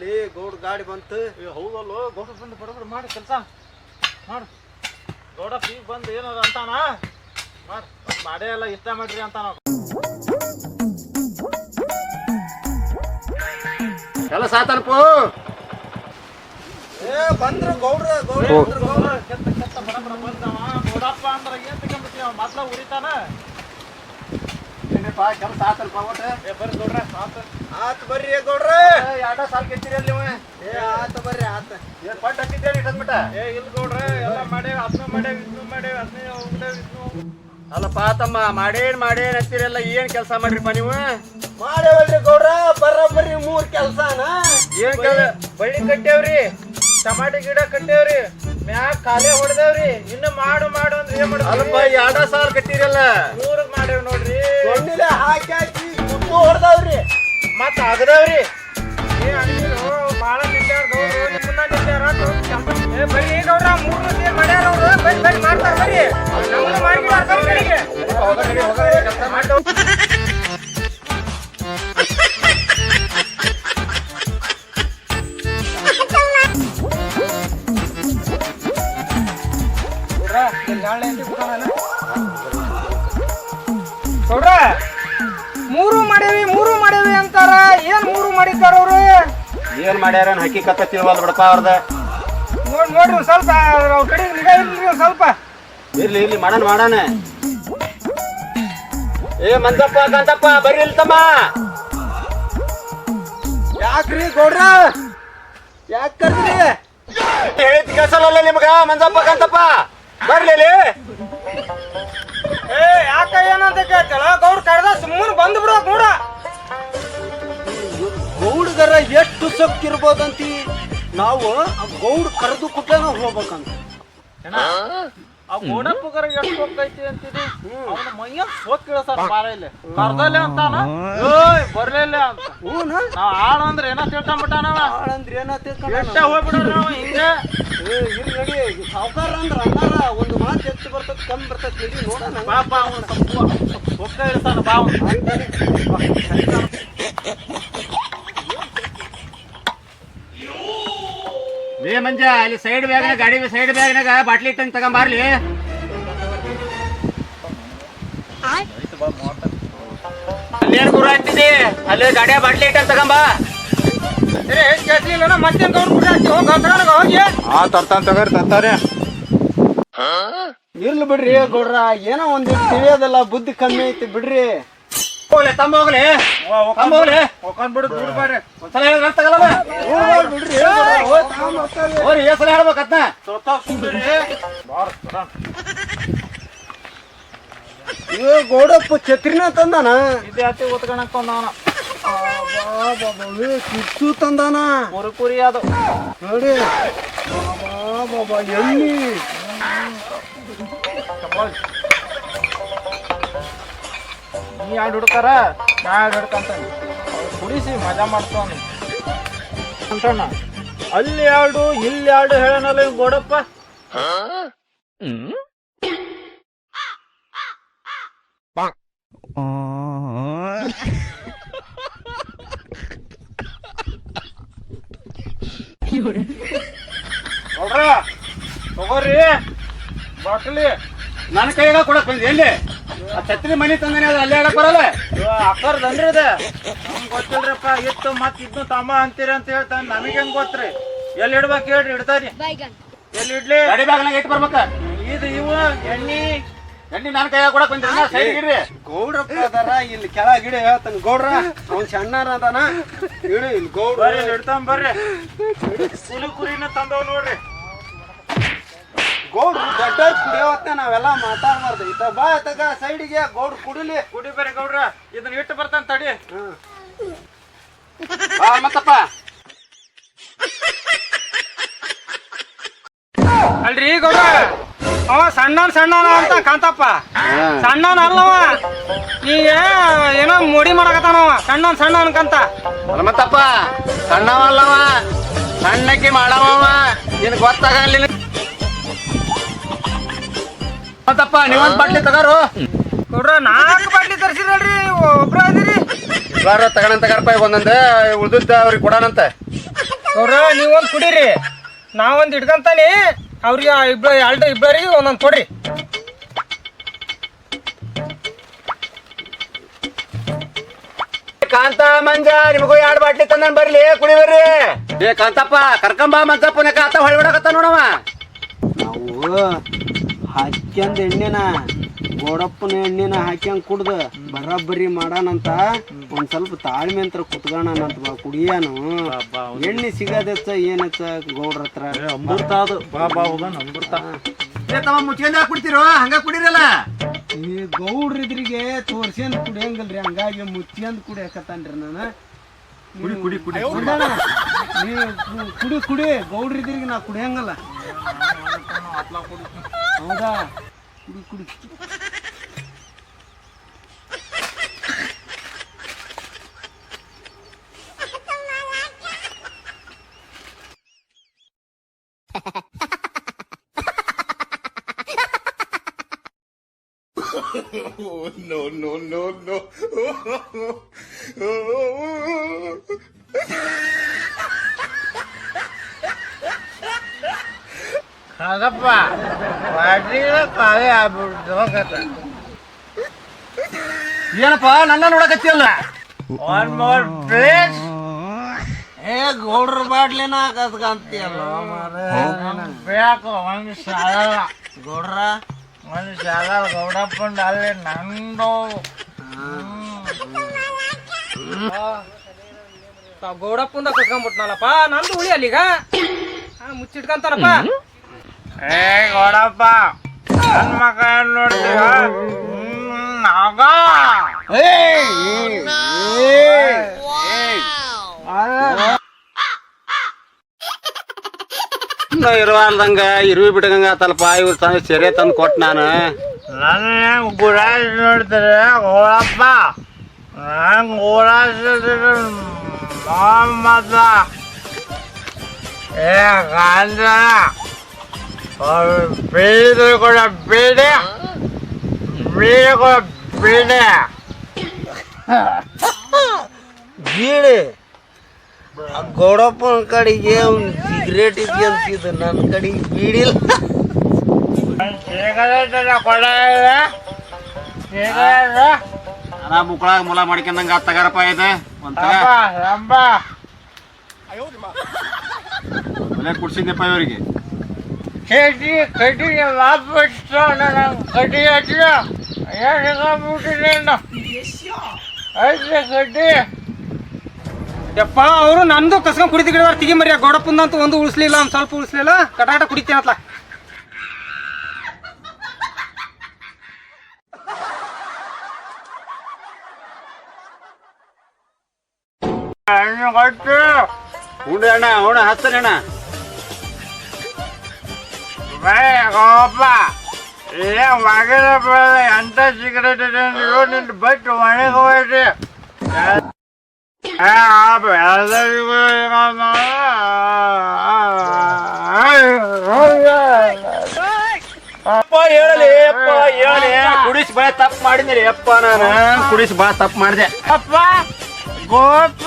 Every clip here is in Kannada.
ಗಾಡಿ ಬಂತು. ಏ ಹೌದಲ್ಲೋ ಗೌಡ ಬಂದು ಬಡಬಡ ಮಾಡಿ ಕೆಲಸ. ಮಾಡು. ಗೌಡ ಈಗ ಬಂದು ಏನದ ಅಂತಾನ? ಮಾಡು. ಮಾಡೇ ಎಲ್ಲ ಇಷ್ಟ ಮಾಡ್ರಿ ಅಂತಾನ ಎಲ್ಲ ಆತನಪ್ಪ ಏ ಬಂದ್ರು ಗೌಡ್ರ ಗೌಡ್ರ ಗೌಡ ಕೆತ್ತ ಕೆತ್ತ ಬಡಬಡ ಬಂದವ. ಗೌಡಪ್ಪ ಅಂದ್ರೆ ಏನ್ ತಗೊಂಡ್ಬಿಟ್ಟಿ ಅವ ಮೊದ್ಲ ಉರಿತಾನ. ಏನಪ್ಪ ಕೆಲಸ ಆತನಪ್ಪ ಒಟ್ಟು? ಏ ಬರ್ರಿ ಗೌಡ್ರ ಆತ. ಆತ್ ಬರ್ರಿ ಗೌಡ್ರೆ. ಎರಡ ಸಾಲ ಕೆತ್ತಿರಿ ಅಲ್ಲಿ ನೀವು. ಏ ಆತ ಬರ್ರಿ ಆತ. ಏನ್ ಪಟ್ ಹತ್ತಿದ್ದೇನೆ ಇಟ್ಟದ್ಬಿಟ್ಟ ಏ ಇಲ್ಲ ಗೌಡ್ರೆ ಎಲ್ಲ ಮಾಡೇವಿ ಅದನ್ನ ಮಾಡೇವಿ ಇದನ್ನ ಮಾಡೇವಿ ಅದನ್ನೇ ಹೋಗ್ಲೇವಿ ಇದನ್ನು ಅಲ್ಲಪ್ಪ ತಮ್ಮ ಮಾಡೇನ್ ಮಾಡೇನ್ ಹತ್ತಿರಲ್ಲ ಏನ್ ಕೆಲಸ ಮಾಡ್ರಿಪ್ಪ ನೀವು? ಮಾಡೇವಲ್ರಿ ಗೌಡ್ರ ಬರೋಬ್ಬರಿ ಮೂರ್ ಕೆಲ್ಸನ. ಏನ್ ಕೆಲ ಬಳ್ಳಿ ಕಟ್ಟೇವ್ರಿ ಟಮಾಟಿ ಗಿಡ ಕಟ್ಟೇವ್ರಿ ಮ್ಯಾಗ ಕಾಲೇ ಹೊಡೆದೇವ್ರಿ ಇನ್ನು ಮಾಡು ಮಾಡು ಅಂದ್ರೆ ಏನ್ ಅಲ್ಲಪ್ಪ ಮಾಡುದು ಎರಡ ಸಾವಿರ ಕಟ್ಟಿರಲ್ಲ. ಮೂರ್ ಮಾಡೇವ್ ನೋಡ್ರಿ. ಹಾಕಿ ಹಾಕಿ ಹೊಡ್ದಾವ್ರಿ. ಮತ್ತ ಆಗದವ್ರಿ ಏ ಅಂದಿರು ಭಾಳ ನಿಂತ್ಯಾರ ಗೌಡ್ರು ನಿಮ್ಮನ್ನ ಕೆಲ್ಸ- ಏ ಬರ್ರಿ ಗೌಡ್ರ ಮೂರು ಸೇರ್ ಮಾಡ್ಯಾರ ಅವ್ರು ಬರ್ರಿ ಬರ್ರಿ ಮಾಡ್ತಾರ ಬರ್ರಿ ನಮ್ಮನ್ನ ಬರ್ರಿ ಕಡೆಗೆ. ಮಾಡ್ತಾವ್. ಏನ್ ಮಾಡ್ಯಾರ ಹಕ್ಕಿಕತ್ತ ತಿಳ್ವಲ್ ಬಿಡಪ್ಪ ಅವ್ರದ. ನೋಡ್ ನೋಡ್ರಿ ಒಂದ್ ಸ್ವಲ್ಪ ಅವ್ರ ಕಡೆ ನಿಗಾ ಇಲ್ರಿ ಒಂದ್ ಸ್ವಲ್ಪ. ಇರ್ಲಿ ಇರ್ಲಿ ಮಾಡಣ ಮಾಡಣ ಏ ಮಂಜಪ್ಪ ಕಾಂತಪ್ಪ ಬರ್ರಿ ತಮ್ಮ. ಯಾಕ್ರಿ ಗೌಡ್ರ? ಯಾಕ್ ಕರ್ದ್ರಿ ಹೇಳಿದ್ ಕೆಲಸಲ್ಲ ನಿಮ್ಗ ಮಂದಪ್ಪ ಕಾಂತಪ್ಪ ಬರ್ಲಿ. ಏ ಯಾಕ ಏನಂತ ಕೇಳ್ತಾಳ ಗೌಡ್ ಕರೆದ ಸುಮ್ಮನೆ ಬಂದ್ ಬಿಡೋಕ್ ನೋಡ. ಗೌಡ್ಗರ ಎಷ್ಟು ಸೊಕ್ಕಿರ್ಬೋದಂತಿ? ನಾವು ಆ ಗೌಡ್ ಕರೆದು ಕುಟ್ಟ ಹೋಗ್ಬೇಕಂತ. ಆ ಗೋಡಪ್ಪಗರ ಎಷ್ಟು ಹೋಗ್ತೈತಿ ಅಂತೀನಿ ಅವನ ಮೈಯ ಸೋಕ್ ಇಳಿಸಾರ ಬಾರ ಇಲ್ಲಿ. ಕರ್ದಲ್ಲೇ ಅಂತಾನ? ಏಯ್ ಬರ್ಲಿಲ್ಲ ಅಂತ. ಹೂನ? ನಾವ್ ಆಳ ಅಂದ್ರೆ ಏನೋ ತಿಳ್ಕೊಂಬಿಟ್ಟಾನವ ಏನೋ ಏನ ಎಷ್ಟ ಹೋಗ್ಬಿಡೋಣ ನಾವು ಹಿಂಗ? ಇಲ್ಲಿ ನಡಿ ಸಾವುಕಾರ ಅಂದ್ರ ಅಣ್ಣಾರ ಒಂದು ಮಾತು ಹೆಚ್ಚು ಬರ್ತದ ಕಮ್ಮಿ ಬರ್ತದ ನಡಿ ನೋಡೋಣ. ಪಾಪ ಅವನು ಸ್ವಲ್ಪ ಸೊಕ್ಕ ಬಾ ಅವ್ನು. ಏ ಮಂಜ ಅಲ್ಲಿ ಸೈಡ್ ಬ್ಯಾಗ್ನಾಗ ಗಾಡಿ ಸೈಡ್ ಬ್ಯಾಗ್ನಾಗ ಬಾಟ್ಲಿ ಇಟ್ಟಂಗೆ ತಗೊಂಬಾರ್ಲಿ ಅಲ್ಲೇನ್ ಗುರು ಹಾಕ್ತಿದಿ ಅಲ್ಲಿ ಗಾಡಿಯ ಬಾಟ್ಲಿ ಇಟ್ಟಂಗೆ ತಗೊಂಬಾ ಗೌಡ್ ಬಿಡ ಹೋಗಿ ಹಾ ತರ್ತಾನ ತಗೋರಿ ತರ್ತಾರೆ. ಇರ್ಲಿ ಬಿಡ್ರಿ ಗೌಡ್ರ ಏನೋ ಒಂದ್ ತಿಳಿಯೋದಲ್ಲ ಬುದ್ಧಿ ಕಮ್ಮಿ ಐತಿ ಬಿಡ್ರಿ. ಹೋಗ್ಲಿ ತಮ್ಮ ಹೋಗ್ಲಿ. ತಮ್ಮ ಹೋಗ್ಲಿ. ಹೋಗ್ಕೊಂಡ್ ಬಿಡು ದೂರ ಬಾರಿ ಒಂದ್ಸಲ ಹೇಳಿದ್ರೆ ಅರ್ಥ ಆಗಲ್ಲ. ಹೋರಿ ಏ ಸಲ ಬಾರ್ ಬರಾನ್. ಇವ ಗೌಡಪ್ಪ ಛತ್ರಿನ ತಂದಾನ? ವಿದ್ಯಾರ್ಥಿ ಉತ್ಕೊಳಕ್ ಬಂದವನ ಕಿಚ್ಚು ತಂದಾನ? ಕುರಿ ಕುರಿ ಅದು. ನೋಡಿ. ಬಾಬಾ ಎಣ್ಣಿ ನೀ ಎರಡು ಹುಡ್ಕಾರ? ನಾ ಎರಡು ಹಿಡ್ಕಂತಾನೆ. ಕುಡಿಸಿ ಮಜಾ ಮಾಡ್ತಾವ ಅಂತಣ್ಣ ಅಲ್ಲಿ ಎರಡು ಇಲ್ಲಿ ಎರಡು ಹೇಳನಲ್ಲ ಇವ್ ಗೋಡಪ್ಪ? ನೋಡ್ರ ತಗೋರಿ. ಬಾಟ್ಲಿ ನನ್ನ ಕೈಯಾಗ ಕೊಡಕ್ ಬಂದಿ ಎಲ್ಲಿ? ಛತ್ರಿ ಮನಿ ತಂದಾನೆ ಅದು ಅಲ್ಲೇ ಹೇಳಕ್ ಬರಲ್ಲ. ಅಕ್ಕರ್ದನ್ರಿ ಇದೆ. ನಮ್ಗೆ ಗೊತ್ತಿಲ್ರಿಪ್ಪ ಇತ್ತು ಮತ್ ಇದ್ನು ತಮ್ಮ ಅಂತೀರಿ ಅಂತ ಹೇಳ್ತಾನೆ. ನಮಗೆ ಹೆಂಗ್ ಗೊತ್ತ್ರಿ? ಎಲ್ಲಿ ಇಡ್ಬೇಕು ಹೇಳ್ರಿ ಇಡ್ತಾರಿ ಎಲ್ಲಿ ಇಡ್ಲಿ? ಗಾಡಿ ಬ್ಯಾಗ್ನಾಗ ಇಟ್ಟು ಬರ್ಬೇಕ? ಇದು ಇವ ಎಣ್ಣಿ. ಎಣ್ಣಿ ನನ್ನ ಕೈಯಾಗ ಕೊಡಕ್ ಬಂದ್ರಿ ಸೈಡ್ ಇಡ್ರಿ. ಗೌಡ್ರಪ್ಪ ಅದಾರ ಇಲ್ಲಿ ಕೆಳಗಿಡ ಹೇಳ್ತಾನ. ಗೌಡ್ರ ಅವ್ನ್ ಸಣ್ಣಾರ ಅದಾನ. ಇಡು ಇಲ್ಲಿ ಗೌಡ್ರ. ಬರ್ರಿ ಇಲ್ಲಿ ಬರ್ರಿ. ಕುಲಿ ಕುರಿನ ತಂದವ್ ನೋಡ್ರಿ. ಗೌಡ್ರು ದೊಡ್ಡವ್ರು ಕುಡಿಯೋತ್ತ ನಾವೆಲ್ಲ ಮಾತಾಡ್ಬಾರ್ದು. ಇತ್ತ ಬಾ ತಗ ಸೈಡಿಗೆ ಗೌಡ್ರು ಕುಡಿಲಿ. ಕುಡಿ ಬೇರೆ ಗೌಡ್ರ ಇದನ್ನ ಇಟ್ಟು ಬರ್ತಾನ ತಡಿ. ಬಾ ಮತ್ತಪ್ಪ. ಅಲ್ರಿ ಗೌಡ್ರ ಅವ ಸಣ್ಣನ್ ಸಣ್ಣನ ಅಂತ ಕಾಂತಪ್ಪ ಸಣ್ಣನ ಅಲ್ಲವ. ಈಗ ಏನೋ ಮೋಡಿ ಮಾಡಕತ್ತಾನವ ಸಣ್ಣನ್ ಸಣ್ಣ ಅನ್ಕಂತ ಮತ್ತಪ್ಪ ಸಣ್ಣವ ಸಣ್ಣವಲ್ಲವ ಸಣ್ಣಕ್ಕೆ ಮಾಡವ ನಿನ್ ಗೊತ್ತಾಗಲ್ಲ ಮತ್ತಪ್ಪ ನೀವೊಂದ್ ಬಾಟ್ಲಿ ತಗಾರು. ನೋಡ್ರ ನಾಲ್ಕು ಬಾಟ್ಲಿ ತರಿಸಿದ್ರಲ್ರಿ ಒಬ್ರ ಅದೀರಿ ಬಾರ ತಗಣ ತಗಾರಪ್ಪ ಒಂದೊಂದು ಉಳ್ದಿದ್ದ ಅವ್ರಿಗೆ ಕೊಡೋಣಂತ. ಗೌಡ್ರ ನೀವೊಂದ್ ಕುಡೀರಿ. ನಾವೊಂದ್ ಹಿಡ್ಕಂತಾನೆ ಅವ್ರಿಗೆ ಇಬ್ಬ ಎರಡು ಇಬ್ಬರಿಗೆ ಒಂದೊಂದ್ ಕೊಡ್ರಿ. ಕಾಂತ ಮಂಜ ನಿಮಗೂ ಎರಡು ಬಾಟ್ಲಿ ತಂದನ್ ಬರ್ಲಿ ಕುಡಿಬರ್ರಿ ಏ ಕಾಂತಪ್ಪ ಕರ್ಕಂಬ ಮಂಜಪ್ಪನ ಕಾಂತ ಹೊಳಿ ಬಿಡಕತ್ತ ನೋಡವ. ನಾವು ಹಾಕ್ಯಂದ ಎಣ್ಣೆನ ಗೋಡಪ್ಪನ ಎಣ್ಣೆನ ಹಾಕ್ಯಂಗ್ ಕುಡ್ದ ಬರಬ್ಬರಿ ಮಾಡಾನಂತ ಒಂದ್ ಸ್ವಲ್ಪ ತಾಳ್ಮೆ ಅಂತ ಕುತ್ಕೊಳ್ಳೋಣಂತ ಬಾ ಕುಡಿಯಾನು ಎಣ್ಣೆ ಸಿಗದೆಚ್ಚ ಏನಚ್ಚ ಗೌಡ್ರ ಹತ್ರ ಅಮೃತ ಅದು ಬಾ ಬಾ ಹೋಗೋಣ ಅಮೃತ ಏ ತಮ್ಮ ಮುಚ್ಕೊಂಡ ಕುಡಿತಿರೋ ಹಂಗ ಕುಡಿರಲ್ಲ ಈ ಗೌಡ್ರ ಇದ್ರಿಗೆ ತೋರ್ಸ್ಯಂದ್ ರೀ ಹಂಗಾಗಿ ಮುಚ್ಚ್ಯಂದ್ ಕುಡಿಯಕತ್ತಾನ್ರಿ ನಾನು ಕುಡಿ ಕುಡಿ ಕುಡಿ ನೀ ಕುಡಿ ಕುಡಿ ಗೌಡ್ರ ಇದ್ರಿಗೆ ನಾ ಕುಡಿಯಂಗಲ್ಲ ಹೌದಾ ಕುಡಿ ಕುಡಿ ಅದಪ್ಪ ಬಾಟ್ಲಿಗೆ ಕಾವೇ ಆಗ್ಬಿಡ್ತು ಹೋಗತ್ತ. ಏನಪ್ಪ ನನ್ನ ನೋಡಕತ್ತಿಯಲ್ಲ? ಒನ್ ಮೋರ್ ಪ್ಲೇಸ್ ಏ ಗೌಡ್ರ ಬಾಟ್ಲಿನ ಕದ್ಕಂತೀಯಲ್ಲ ಬೇಕು ಒಂದು ಶಾಲ ಗೌಡ್ರ? ಒಂದು ಶಾಲ ಗೌಡಪ್ಪಂಡ ಅಲ್ಲಿ ನಂದು ಗೌಡಪ್ಪಂದ ಕಟ್ಕೊಂಡ್ಬಿಟ್ನಲ್ಲಪ್ಪ ನಂದು ಉಳಿ ಅಲ್ಲಿಗ? ಮುಚ್ಚಿಟ್ಕೊಂತಾರಪ್ಪ. ಏ ಗೋಡಪ್ಪ ನನ್ನ ಮಗ ನೋಡ್ತೀವ ನಾಗ. ಇರುವಾರ್ದಂಗ ಇರುವಿ ಬಿಡಂಗ ಆತಲ್ಪ ಇವ್ರು ತಂದು ಸೆರೆ ತಂದು ಕೊಟ್ ನಾನು. ನನ್ನ ಗುರಾಜ್ ನೋಡ್ತಾರೆ ಗೌಡಪ್ಪ ನಂಗೆ ಗುರಾಜ್ ಮೊಹಮ್ಮದ ಏ ಗಾಂಜನ ಬೀಡಿ ಕೂಡ ಬೀಡಿ ಬೀಡಿ ಕೂಡ ಬೀಡಿ ಬೀಡಿ ಗೌಡಪ್ಪನ ಕಡೆಗೆ ಅವ್ನು ಸಿಗರೇಟ್ ಇದೆ ಅಂತಿದ್ದು ನನ್ನ ಕಡೆಗೆ ಬೀಡಿಲ್ಲ ಸಿಗರೇಟ್ ಕೊಡ ಸಿಗರೇಟ್ ನಾ ಮುಕ್ಕಳಾಗ ಮುಲ ಮಾಡ್ಕೊಂಡಂಗ ತಗಾರಪ್ಪ ಇದು ಒಂಥರ ರಂಬ ರಂಬ ಒಲೆ ಕುಡ್ಸಿದ್ನಪ್ಪ ಇವರಿಗೆ ಕಟಿ ಕಡಿ ಲಾಭ ನನ್ನ ಕಟಿ ಹಚ್ಚಿದ ಏನು ಐತೆ ಕಡ್ಡಿ ಯಪ್ಪ ಅವರು ನಂದು ಕಸ್ಕೊಂಡ್ ಕುಡಿತಿಗಿಡವಾರ ತಿಗಿ ಮರಿಯ ಅಂತ ಒಂದು ಉಳಿಸ್ಲಿಲ್ಲ ಒಂದು ಸ್ವಲ್ಪ ಉಳಿಸ್ಲಿಲ್ಲ. ಕಟಾಟ ಕುಡಿತೇನತ್ಲ ಕೊಟ್ಟು. ಉಂಡು ಅಣ್ಣ ಅವಣ ಅಣ್ಣ. ಗೋಪ ಏ ಮಗನ ಅಂತ ಸಿಗರೇಟ್ ನಿಂದು ಬಟ್ಟು ಮನೆಗೆ ಹೋಗಿ ಎಲ್ಲರಿಗೂ ಅಪ್ಪ ಹೇಳಿ ಅಪ್ಪ ಹೇಳಿ ಕುಡಿಸಿ ಬಾ ತಪ್ಪು ಮಾಡಿದ್ರಿ ಅಪ್ಪ ನಾನು ಕುಡಿಸಿ ಬಾ ತಪ್ಪು ಮಾಡಿದೆ. ಅಪ್ಪ ಗೋಪ.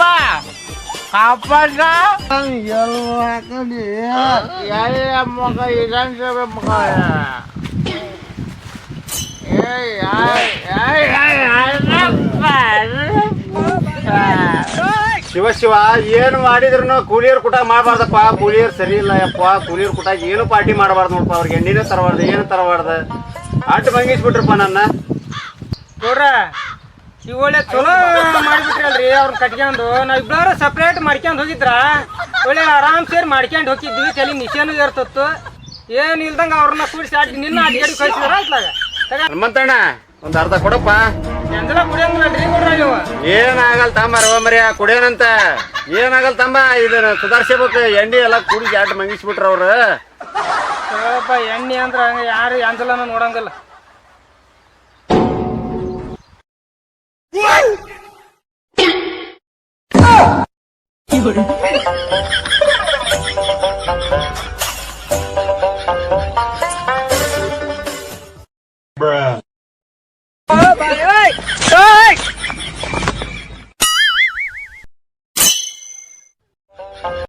ಕಾಪಣ್ಣ ಎಲ್ಲ ಮಗ ವಿಧಾನಸಭೆ ಮಗ ಶಿವ ಶಿವ ಏನು ಮಾಡಿದ್ರು ಕೂಲಿಯರ್ ಕುಟ ಮಾಡಬಾರ್ದಪ್ಪ. ಕೂಲಿಯರ್ ಸರಿ ಇಲ್ಲ ಯಪ್ಪ. ಕೂಲಿಯರ್ ಕುಟಾಗ ಏನು ಪಾರ್ಟಿ ಮಾಡಬಾರ್ದು ನೋಡಪ್ಪ. ಅವ್ರಿಗೆ ಎಣ್ಣಿನೇ ತರಬಾರ್ದು ಏನು ತರಬಾರ್ದು? ಅಟ್ಟು ಭಂಗಿಸ್ಬಿಟ್ರಪ್ಪ ನನ್ನ. ನೋಡ್ರ ಒಳ್ಳೆ ಚಲೋ ಮಾಡಿಬಿಟ್ರಲ್ರಿ ಅವ್ರನ್ನ ಕಟ್ಕೊಂಡು. ನಾವು ಇಬ್ಬರು ಸಪ್ರೇಟ್ ಮಾಡ್ಕೊಂಡು ಹೋಗಿದ್ರ? ಒಳ್ಳೆ ಆರಾಮ್ ಸೇರಿ ಮಾಡ್ಕೊಂಡು ಹೋಗಿದ್ವಿ ತಲೆ ನಿಶೇನು ಇರ್ತತ್ತು ಏನು ಇಲ್ದಂಗ ಅವ್ರನ್ನ ಕೂಡಿಸಿ ಆಡಿ ನಿನ್ನ ಅಡ್ಡಿ ಕಳ್ಸಿದ್ರ ಇತ್ಲಾಗ ಹನುಮಂತಣ್ಣ ಒಂದು ಅರ್ಧ ಕೊಡಪ್ಪ. ಎಂದೆಲ್ಲ ಕುಡಿಯಂಗಿಲ್ಲಲ್ರಿ ಕೊಡ್ರ ನೀವು? ಏನಾಗಲ್ಲ ತಮ್ಮ ರವ ಮರಿಯ ಕುಡಿಯೋನಂತ? ಏನಾಗಲ್ಲ ತಮ್ಮ ಇದನ್ನ ಸುಧಾರಿಸಬೇಕು ಎಣ್ಣೆ ಎಲ್ಲ ಕುಡಿಸಿ ಅಟ್ಟು ಮಂಗಿಸ್ಬಿಟ್ರ ಅವ್ರು ಸ್ವಲ್ಪ ಎಣ್ಣೆ ಅಂದ್ರ ಹಂಗ ಯಾರು ಅಂಜಲನ ನೋಡಂಗಿಲ್ಲ. 滚啊一个人。